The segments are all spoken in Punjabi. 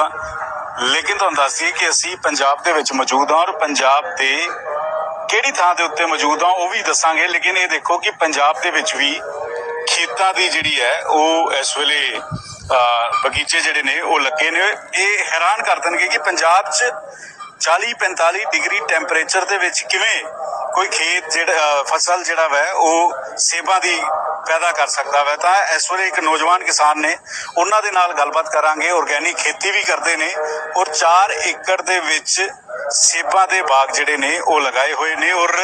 ਹਾਂ ਲੇਕਿਨ ਤੁਹਾਨੂੰ ਦੱਸਦੀ ਦਈਏ ਕਿ ਅਸੀਂ ਪੰਜਾਬ ਦੇ ਵਿੱਚ ਮੌਜੂਦ ਹਾਂ ਔਰ ਪੰਜਾਬ ਦੇ ਕਿਹੜੀ ਥਾਂ ਦੇ ਉੱਤੇ ਮੌਜੂਦ ਹਾਂ ਉਹ ਵੀ ਦੱਸਾਂਗੇ। ਲੇਕਿਨ ਇਹ ਦੇਖੋ ਕਿ ਪੰਜਾਬ ਦੇ ਵਿੱਚ ਵੀ ਖੇਤਾਂ ਦੀ ਜਿਹੜੀ ਹੈ, ਉਹ ਇਸ ਵੇਲੇ ਬਗੀਚੇ ਜਿਹੜੇ ਨੇ, ਉਹ ਲੱਗੇ ਨੇ। ਇਹ ਹੈਰਾਨ ਕਰ ਦੇਣਗੇ ਕਿ ਪੰਜਾਬ 'ਚ 40 45 ਡਿਗਰੀ ਟੈਂਪਰੇਚਰ ਦੇ ਵਿੱਚ ਕਿਵੇਂ ਕੋਈ ਖੇਤ ਜਿਹੜਾ ਫਸਲ ਜਿਹੜਾ ਵੈ, ਉਹ ਸੇਬਾਂ ਦੀ ਪੈਦਾ ਕਰ ਸਕਦਾ ਵੈ। ਤਾਂ ਇਸ ਵੇਲੇ ਇੱਕ ਨੌਜਵਾਨ ਕਿਸਾਨ ਨੇ, ਉਹਨਾਂ ਦੇ ਨਾਲ ਗੱਲਬਾਤ ਕਰਾਂਗੇ। ਆਰਗੈਨਿਕ ਖੇਤੀ ਵੀ ਕਰਦੇ ਨੇ। ਔਰ 4 ਏਕੜ ਦੇ ਵਿੱਚ ਸੇਬਾਂ ਦੇ ਬਾਗ ਜਿਹੜੇ ਨੇ, ਉਹ ਲਗਾਏ ਹੋਏ ਨੇ ਔਰ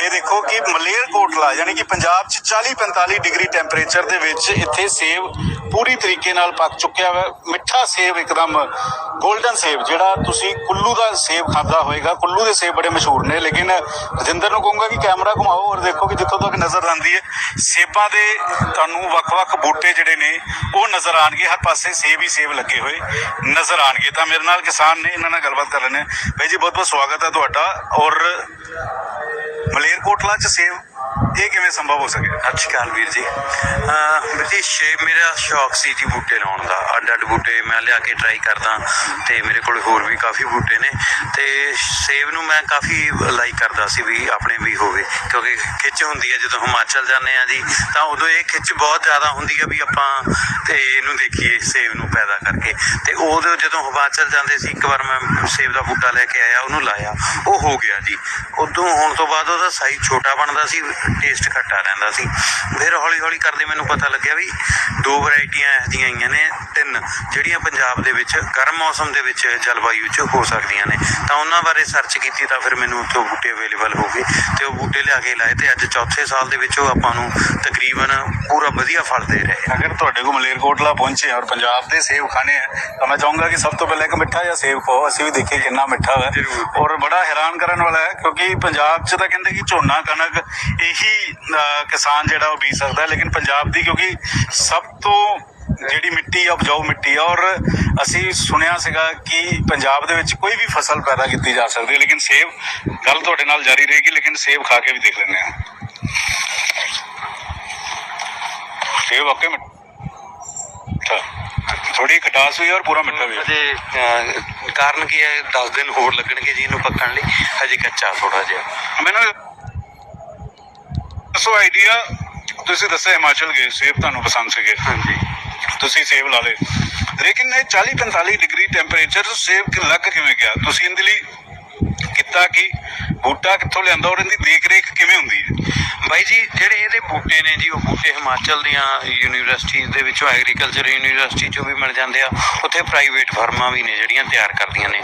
ਇਹ ਦੇਖੋ ਕਿ ਮਲੇਰ ਕੋਟਲਾ, ਯਾਨੀ ਕਿ ਪੰਜਾਬ 'ਚ 40 45 ਡਿਗਰੀ ਟੈਂਪਰੇਚਰ ਦੇ ਵਿੱਚ ਇੱਥੇ ਸੇਬ ਪੂਰੀ ਤਰੀਕੇ ਨਾਲ ਪੱਕ ਚੁੱਕਿਆ ਹੈ ਮਿੱਠਾ ਸੇਬ ਇੱਕਦਮ 골ਡਨ ਸੇਬ, ਜਿਹੜਾ ਤੁਸੀਂ ਕੁੱਲੂ ਦਾ ਸੇਬ ਖਾਦਾ ਹੋਵੇਗਾ ਕੁੱਲੂ ਦੇ ਸੇਬ ਬੜੇ ਮਸ਼ਹੂਰ ਨੇ, ਲੇਕਿਨ ਰਜਿੰਦਰ ਨੂੰ ਕਹੂੰਗਾ ਕਿ ਕੈਮਰਾ ਘੁਮਾਓ ਔਰ ਦੇਖੋ ਕਿ ਜਿੱਥੋਂ ਤੱਕ ਨਜ਼ਰ ਆਉਂਦੀ ਹੈ, ਸੇਬਾਂ ਦੇ ਤੁਹਾਨੂੰ ਵੱਖ-ਵੱਖ ਬੂਟੇ ਜਿਹੜੇ ਨੇ, ਉਹ ਨਜ਼ਰ ਆਣਗੇ ਹਰ ਪਾਸੇ ਸੇਬ ਹੀ ਸੇਬ ਲੱਗੇ ਹੋਏ ਨਜ਼ਰ ਆਣਗੇ ਤਾਂ ਮੇਰੇ ਨਾਲ ਕਿਸਾਨ ਨੇ, ਇਹਨਾਂ ਨਾਲ ਗੱਲਬਾਤ ਕਰ ਲੈਣੇ ਭਾਈ ਜੀ, ਬਹੁਤ ਬਹੁਤ ਸਵਾਗਤ ਹੈ ਤੁਹਾਡਾ ਔਰ ਮਲੇਰਕੋਟਲਾ ਚ ਸੇਵ ਇਹ ਕਿਵੇਂ ਸੰਭਵ ਹੋ ਸਕੇ? ਸਤਿ ਸ਼੍ਰੀ ਅਕਾਲ ਵੀਰ ਜੀ। ਵੀਰ ਜੀ ਸ਼ੇ ਮੇਰਾ ਸ਼ੌਕ ਸੀ ਜੀ ਬੂਟੇ ਲਾਉਣ ਦਾ। ਅੱਡ ਅੱਡ ਬੂਟੇ ਮੈਂ ਲਿਆ ਕੇ ਟਰਾਈ ਕਰਦਾ ਤੇ ਮੇਰੇ ਕੋਲ ਹੋਰ ਵੀ ਕਾਫੀ ਬੂਟੇ ਨੇ ਤੇ ਸੇਬ ਨੂੰ ਮੈਂ ਕਾਫੀ ਲਾਈਕ ਕਰਦਾ ਸੀ ਵੀ ਆਪਣੇ ਵੀ ਹੋਵੇ ਕਿਉਂਕਿ ਖਿੱਚ ਹੁੰਦੀ ਹੈ। ਜਦੋਂ ਹਿਮਾਚਲ ਜਾਂਦੇ ਆ ਜੀ, ਤਾਂ ਉਦੋਂ ਇਹ ਖਿੱਚ ਬਹੁਤ ਜ਼ਿਆਦਾ ਹੁੰਦੀ ਹੈ ਵੀ ਆਪਾਂ ਤੇ ਇਹਨੂੰ ਦੇਖੀਏ ਸੇਬ ਨੂੰ ਪੈਦਾ ਕਰਕੇ। ਤੇ ਉਦੋਂ ਜਦੋਂ ਹਿਮਾਚਲ ਜਾਂਦੇ ਸੀ, ਇੱਕ ਵਾਰ ਮੈਂ ਸੇਬ ਦਾ ਬੂਟਾ ਲੈ ਕੇ ਆਇਆ, ਉਹਨੂੰ ਲਾਇਆ। ਉਹ ਹੋ ਗਿਆ ਜੀ। ਉਦੋਂ ਹੋਣ ਤੋਂ ਬਾਅਦ ਉਹਦਾ ਸਾਈਜ਼ ਛੋਟਾ ਬਣਦਾ ਸੀ ਟੇਸਟ ਘੱਟਾ ਰਹਿੰਦਾ ਸੀ। ਫਿਰ ਹੌਲੀ ਹੌਲੀ ਕਰਦੇ ਮੈਨੂੰ ਪਤਾ ਲੱਗਿਆ ਵੀ ਦੋ ਵੈਰਾਈਟੀਆਂ ਇਹੋ ਜਿਹੀਆਂ ਆਈਆਂ ਨੇ ਤਿੰਨ ਜਿਹੜੀਆਂ ਪੰਜਾਬ ਦੇ ਵਿੱਚ ਗਰਮ ਮੌਸਮ ਦੇ ਵਿੱਚ ਜਲਵਾਯੂ 'ਚ ਹੋ ਸਕਦੀਆਂ ਨੇ। ਤਾਂ ਉਹਨਾਂ ਬਾਰੇ ਸਰਚ ਕੀਤੀ ਤਾਂ ਫਿਰ ਮੈਨੂੰ ਉੱਥੋਂ ਬੂਟੇ ਅਵੇਲੇਬਲ ਹੋ ਗਏ ਤੇ ਉਹ ਬੂਟੇ ਲਿਆ ਕੇ ਲਾਏ ਤੇ ਅੱਜ ਚੌਥੇ ਸਾਲ ਦੇ ਵਿੱਚ ਉਹ ਆਪਾਂ ਨੂੰ ਤਕਰੀਬਨ ਪੂਰਾ ਵਧੀਆ ਫਲ ਦੇ ਰਹੇ। ਅਗਰ ਤੁਹਾਡੇ ਕੋਲ ਮਲੇਰਕੋਟਲਾ ਪਹੁੰਚੇ ਔਰ ਪੰਜਾਬ ਦੇ ਸੇਬ ਖਾਣੇ ਆ ਤਾਂ ਮੈਂ ਚਾਹੂੰਗਾ ਕਿ ਸਭ ਤੋਂ ਪਹਿਲਾਂ ਇੱਕ ਮਿੱਠਾ ਜਿਹਾ ਸੇਬ ਖਾਓ। ਅਸੀਂ ਵੀ ਦੇਖੀਏ ਕਿੰਨਾ ਮਿੱਠਾ ਹੈ ਔਰ ਬੜਾ ਹੈਰਾਨ ਕਰਨ ਵਾਲਾ ਹੈ ਕਿਉਂਕਿ ਪੰਜਾਬ 'ਚ ਤਾਂ ਕਹਿੰਦੇ ਕਿ ਝੋਨਾ ਕਣਕ ਇਹੀ ਕਿਸਾਨ ਜਿਹੜਾ ਉਹ ਬੀਜ ਸਕਦਾ ਲੇਕਿਨ ਪੰਜਾਬ ਦੀ ਕਿਉਂਕਿ ਸਭ ਤੋਂ ਜਿਹੜੀ ਮਿੱਟੀ ਆ ਉਪਜਾਊ ਮਿੱਟੀ ਆ ਔਰ ਅਸੀਂ ਸੁਣਿਆ ਸੀਗਾ ਕਿ ਪੰਜਾਬ ਦੇ ਵਿੱਚ ਕੋਈ ਵੀ ਫਸਲ ਪੈਦਾ ਕੀਤੀ ਜਾ ਸਕਦੀ ਹੈ ਲੇਕਿਨ ਸੇਬ ਗੱਲ ਤੁਹਾਡੇ ਨਾਲ ਜਾਰੀ ਰਹੇਗੀ ਲੇਕਿਨ ਸੇਬ ਖਾ ਕੇ ਵੀ ਦੇਖ ਲੈਂਦੇ ਹਾਂ। ਸੇਬ ਵਾਕਈ ਮਿੱਠਾ ਥੋੜੀ ਖਟਾਸ ਵੀ ਹੈ ਔਰ ਪੂਰਾ ਮਿੱਠਾ ਵੀ ਅਹ, ਕਾਰਨ ਕੀ ਹੈ? 10 ਦਿਨ ਹੋਰ ਲੱਗਣਗੇ ਜੀ ਇਹਨੂੰ ਪੱਕਣ ਲਈ। ਹਜੇ ਕੱਚਾ ਥੋੜਾ ਜਿਹਾ। ਮੈਨੂੰ ਦੱਸੋ ਆਈਡੀਆ ਤੁਸੀਂ ਦੱਸਿਆ ਹਿਮਾਚਲ ਗਏ ਸੇਬ ਤੁਹਾਨੂੰ ਪਸੰਦ ਸੀਗੇ। ਹਾਂਜੀ। ਤੁਸੀਂ ਸੇਬ ਲਾ ਲਏ। ਲੇਕਿਨ ਇਹ 40 45 ਡਿਗਰੀ ਟੈਂਪਰੇਚਰ ਸੇਬ ਕਿ ਲੱਗ ਕਿਵੇਂ ਗਿਆ? ਤੁਸੀਂ ਇਹਦੇ ਲਈ ਕੀਤਾ ਕਿ? ਬੂਟਾ ਕਿੱਥੋਂ ਲਿਆਂਦਾ ਔਰ ਇਹਦੀ ਦੇਖ ਰੇਖ ਕਿਵੇਂ ਹੁੰਦੀ ਹੈ? ਬਾਈ ਜੀ ਜਿਹੜੇ ਇਹਦੇ ਬੂਟੇ ਨੇ ਜੀ ਉਹ ਬੂਟੇ ਹਿਮਾਚਲ ਦੀਆਂ ਯੂਨੀਵਰਸਿਟੀਜ਼ ਦੇ ਵਿੱਚੋਂ ਐਗਰੀਕਲਚਰ ਯੂਨੀਵਰਸਿਟੀ ਚੋਂ ਵੀ ਮਿਲ ਜਾਂਦੇ ਆ। ਉੱਥੇ ਪ੍ਰਾਈਵੇਟ ਫਰਮਾਂ ਵੀ ਨੇ ਜਿਹੜੀਆਂ ਤਿਆਰ ਕਰਦੀਆਂ ਨੇ।